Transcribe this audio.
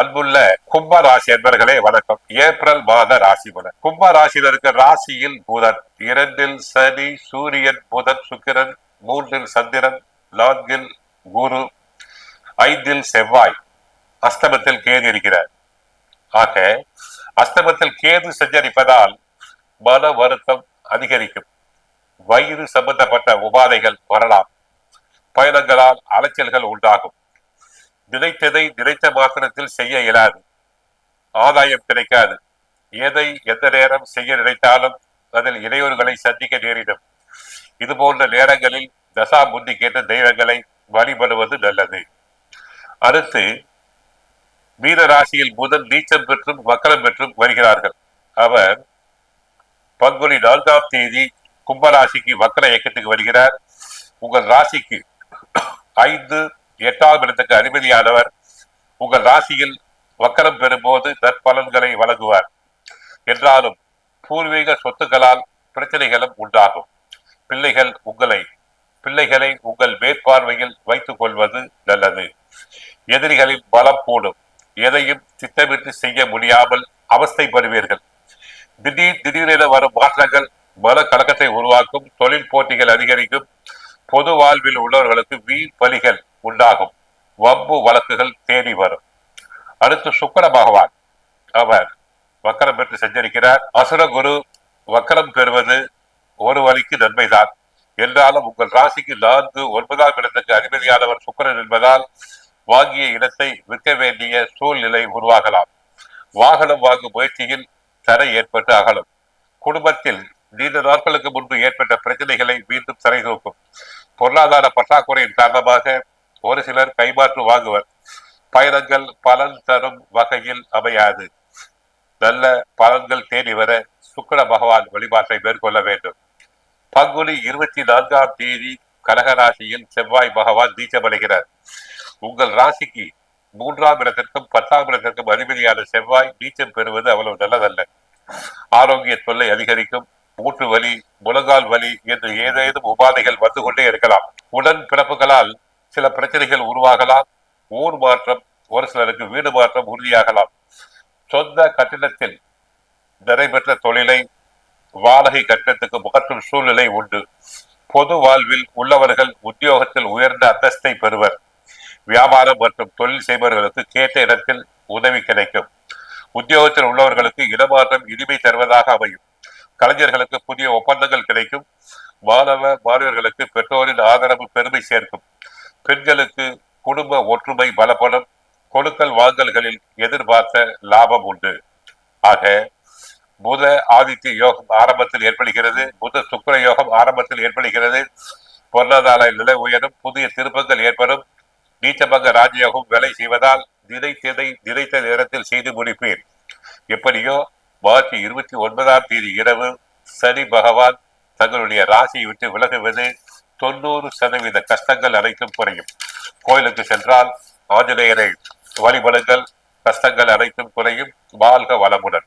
அன்புள்ள கும்ப ராசி அன்பர்களே வணக்கம். ஏப்ரல் மாத ராசி பலன். கும்ப ராசியினருக்கு ராசியில் புதன். இரண்டில் சனி சூரியன் புதன் சுக்கிரன் மூன்றில் சந்திரன் நான்கில் குரு ஐந்தில் செவ்வாய். அஸ்தமத்தில் கேது இருக்கிறார். ஆக அஸ்தமத்தில் கேது சஞ்சரிப்பதால் மன வருத்தம் அதிகரிக்கும். வயிறு சம்பந்தப்பட்ட உபாதைகள் வரலாம். பயணங்களால் அலைச்சல்கள் உண்டாகும். நினைத்ததை நினைத்த மாத்திரத்தில் செய்ய இயலாது. ஆதாயம் கிடைக்காது. எதை எந்த நேரம் செய்ய நினைத்தாலும் அதில் இடையூறுகளை சந்திக்க நேரிடும். இது போன்ற நேரங்களில் தசா புத்தி கேட்ட தெய்வங்களை வழிபடுவது நல்லது. அடுத்து மீன ராசியில் புதன் நீச்சம் பெற்றும் வக்கரம் பெற்றும் வருகிறார்கள். அவர் பங்குனி நான்காம் தேதி கும்பராசிக்கு மக்கள இயக்கத்துக்கு வருகிறார். உங்கள் ராசிக்கு ஐந்து எட்டாம் இடத்துக்கு அதிபதியானவர் உங்கள் ராசியில் வக்கரம் பெறும்போது நற்பலன்களை வழங்குவார். என்றாலும் பூர்வீக சொத்துக்களால் பிரச்சனைகளும் உண்டாகும். பிள்ளைகள் உங்களை பிள்ளைகளை உங்கள் மேற்பார்வையில் வைத்துக் கொள்வது நல்லது. எதிரிகளின் பலம் கூடும். எதையும் திட்டமிட்டு செய்ய முடியாமல் அவஸ்தைப்படுவீர்கள். திடீர் திடீரென வரும் மாற்றங்கள் மன கலக்கத்தை உருவாக்கும் தொழில் போட்டிகள் அதிகரிக்கும் பொது வாழ்வில் உள்ளவர்களுக்கு வீண் பலிகள் உண்டாகும். வம்பு வழக்குகள் தேடி வரும். அடுத்து சுக்கர பகவான். அவர் வக்கரம் பெற்று சஞ்சரிக்கிறார். அசுர குரு வக்கரம் பெறுவது ஒரு வழிக்கு நன்மைதான். என்றாலும் உங்கள் ராசிக்கு நான்கு ஒன்பதாம் இடத்துக்கு அதிபதியானவர் சுக்கரன் என்பதால் வாங்கிய இடத்தை விற்க வேண்டிய சூழ்நிலை உருவாகலாம். வாகனம் வாங்கும் முயற்சியில் தடை ஏற்பட்டு அகலும். குடும்பத்தில் நீண்ட நாட்களுக்கு முன்பு ஏற்பட்ட பிரச்சனைகளை மீண்டும் தரை தூக்கும். பொருளாதார பற்றாக்குறையின் காரணமாக ஒரு சிலர் கைமாற்று வாங்குவர். பயணங்கள் பலன் தரும் வகையில் அமையாது. நல்ல பலன்கள் தேடி வர சுக்கர பகவான் வழிபாட்டை மேற்கொள்ள வேண்டும். பங்குனி இருபத்தி நான்காம் தேதி கடகராசியில் செவ்வாய் பகவான் நீச்சமடைகிறார் உங்கள் ராசிக்கு மூன்றாம் இடத்திற்கும் பத்தாம் இடத்திற்கும் அதிபதியான செவ்வாய் நீச்சம் பெறுவது அவ்வளவு நல்லதல்ல. ஆரோக்கிய தொல்லை அதிகரிக்கும். மூட்டு வலி முழங்கால் வலி என்று ஏதேனும் உபாதைகள் வந்து கொண்டே இருக்கலாம். உடன் பிறப்புகளால் சில பிரச்சனைகள் உருவாகலாம். ஊர் மாற்றம் ஒரு சிலருக்கு வீடு மாற்றம் உறுதியாகலாம். சொந்த கட்டிடத்தில் நடைபெற்ற தொழிலை வாடகை கட்டத்துக்கு முகற்றும் சூழ்நிலை உண்டு. பொது வாழ்வில் உள்ளவர்கள் உத்தியோகத்தில் உயர்ந்த அந்தஸ்தை பெறுவர். வியாபாரம் மற்றும் தொழில் செய்பவர்களுக்கு கேட்ட இடத்தில் உதவி கிடைக்கும். உத்தியோகத்தில் உள்ளவர்களுக்கு இடமாற்றம் இனிமை தருவதாக அமையும். கலைஞர்களுக்கு புதிய ஒப்பந்தங்கள் கிடைக்கும். மாணவ மாணவர்களுக்கு பெற்றோரின் ஆதரவு பெருமை சேர்க்கும். பெண்களுக்கு குடும்ப ஒற்றுமை பலப்படும். கொடுக்கல் வாங்கல்களில் எதிர்பார்த்த லாபம் உண்டு. ஆக புத ஆதித்ய யோகம் ஆரம்பத்தில் ஏற்படுகிறது. புத சுக்கர யோகம் ஆரம்பத்தில் ஏற்படுகிறது. பொருளாதார நிலை உயரும். புதிய திருப்பங்கள் ஏற்படும். நீச்சபங்க ராஜயோகம் வேலை செய்வதால் நினைத்ததை நினைத்த நேரத்தில் செய்து முடிப்பேன் எப்படியோ மார்ச் இருபத்தி ஒன்பதாம் தேதி இரவு சனி பகவான் தங்களுடைய ராசியை விட்டு விலகுவது தொண்ணூறு சதவீத கஷ்டங்கள் அனைத்தும் குறையும். கோயிலுக்கு சென்றால் ஆஞ்சநேயரை வழிபடுங்கள். கஷ்டங்கள் அனைத்தும் குறையும். வாழ்க வளமுடன்.